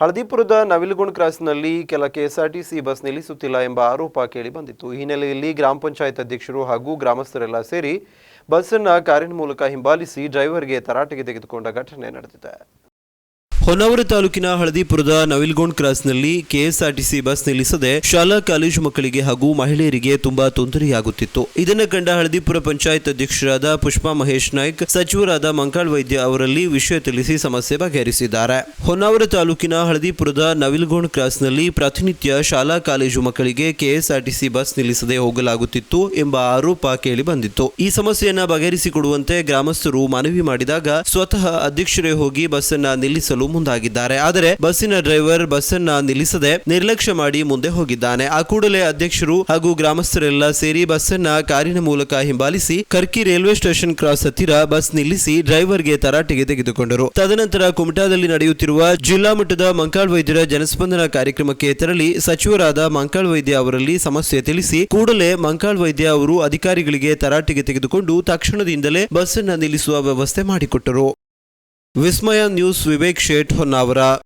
ಹಳದಿಪುರದ ನವಿಲುಗುಂಡ್ ಕ್ರಾಸ್ನಲ್ಲಿ ಕೆಲ KSRTC bus ನಿಲ್ಲಿಸುತ್ತಿಲ್ಲ ಎಂಬ ಆರೋಪ ಕೇಳಿ ಬಂದಿತ್ತು. ಈ ಹಿನ್ನೆಲೆಯಲ್ಲಿ ಗ್ರಾಮ ಪಂಚಾಯತ್ ಅಧ್ಯಕ್ಷರು ಹಾಗೂ ಗ್ರಾಮಸ್ಥರೆಲ್ಲ ಸೇರಿ ಬಸ್ಸನ್ನು ಕಾರಿನ ಮೂಲಕ ಹಿಂಬಾಲಿಸಿ ಡ್ರೈವರ್ಗೆ ತರಾಟೆಗೆ ತೆಗೆದುಕೊಂಡ ಘಟನೆ ನಡೆದಿದೆ. ಹೊನ್ನಾವರ ತಾಲೂಕಿನ ಹಳದಿಪುರದ ನವಿಲ್ಗೋಂಡ್ ಕ್ರಾಸ್ನಲ್ಲಿ ಕೆಎಸ್ಆರ್ಟಿಸಿ ಬಸ್ ನಿಲ್ಲಿಸದೆ ಶಾಲಾ ಕಾಲೇಜು ಮಕ್ಕಳಿಗೆ ಹಾಗೂ ಮಹಿಳೆಯರಿಗೆ ತುಂಬಾ ತೊಂದರೆಯಾಗುತ್ತಿತ್ತು. ಇದನ್ನು ಕಂಡ ಹಳದಿಪುರ ಪಂಚಾಯತ್ ಅಧ್ಯಕ್ಷರಾದ ಪುಷ್ಪಾ ಮಹೇಶ್ ನಾಯ್ಕ್, ಸಚಿವರಾದ ಮಂಕಾಳ್ ವೈದ್ಯ ಅವರಲ್ಲಿ ವಿಷಯ ತಿಳಿಸಿ ಸಮಸ್ಯೆ ಬಗೆಹರಿಸಿದ್ದಾರೆ. ಹೊನ್ನಾವರ ತಾಲೂಕಿನ ಹಳದಿಪುರದ ನವಿಲ್ಗೋಂಡ್ ಕ್ರಾಸ್ನಲ್ಲಿ ಪ್ರತಿನಿತ್ಯ ಶಾಲಾ ಕಾಲೇಜು ಮಕ್ಕಳಿಗೆ ಕೆಎಸ್ಆರ್ಟಿಸಿ ಬಸ್ ನಿಲ್ಲಿಸದೆ ಹೋಗಲಾಗುತ್ತಿತ್ತು ಎಂಬ ಆರೋಪ ಕೇಳಿ ಬಂದಿತ್ತು. ಈ ಸಮಸ್ಯೆಯನ್ನ ಬಗೆಹರಿಸಿಕೊಡುವಂತೆ ಗ್ರಾಮಸ್ಥರು ಮನವಿ ಮಾಡಿದಾಗ ಸ್ವತಃ ಅಧ್ಯಕ್ಷರೇ ಹೋಗಿ ಬಸ್ಸನ್ನ ನಿಲ್ಲಿಸಲು ಮುಂದಾಗಿದ್ದಾರೆ. ಆದರೆ ಬಸ್ಸಿನ ಡ್ರೈವರ್ ಬಸ್ಸನ್ನ ನಿಲ್ಲಿಸದೆ ನಿರ್ಲಕ್ಷ್ಯ ಮಾಡಿ ಮುಂದೆ ಹೋಗಿದ್ದಾನೆ. ಆ ಕೂಡಲೇ ಅಧ್ಯಕ್ಷರು ಹಾಗೂ ಗ್ರಾಮಸ್ಥರೆಲ್ಲ ಸೇರಿ ಬಸ್ಸನ್ನ ಕಾರಿನ ಮೂಲಕ ಹಿಂಬಾಲಿಸಿ ಕರ್ಕಿ ರೈಲ್ವೆ ಸ್ಟೇಷನ್ ಕ್ರಾಸ್ ಹತ್ತಿರ ಬಸ್ ನಿಲ್ಲಿಸಿ ಡ್ರೈವರ್ಗೆ ತರಾಟೆಗೆ ತೆಗೆದುಕೊಂಡರು. ತದನಂತರ ಕುಮಟಾದಲ್ಲಿ ನಡೆಯುತ್ತಿರುವ ಜಿಲ್ಲಾ ಮಟ್ಟದ ಮಂಕಾಳ್ ವೈದ್ಯರ ಜನಸ್ಪಂದನ ಕಾರ್ಯಕ್ರಮಕ್ಕೆ ತೆರಳಿ ಸಚಿವರಾದ ಮಂಕಾಳ್ ವೈದ್ಯ ಅವರಲ್ಲಿ ಸಮಸ್ಯೆ ತಿಳಿಸಿ ಕೂಡಲೇ ಮಂಕಾಳ್ ವೈದ್ಯ ಅವರು ಅಧಿಕಾರಿಗಳಿಗೆ ತರಾಟೆಗೆ ತೆಗೆದುಕೊಂಡು ತಕ್ಷಣದಿಂದಲೇ ಬಸ್ಸನ್ನು ನಿಲ್ಲಿಸುವ ವ್ಯವಸ್ಥೆ ಮಾಡಿಕೊಟ್ಟರು. विस्मय न्यूज विवेक शेठ हो नावरा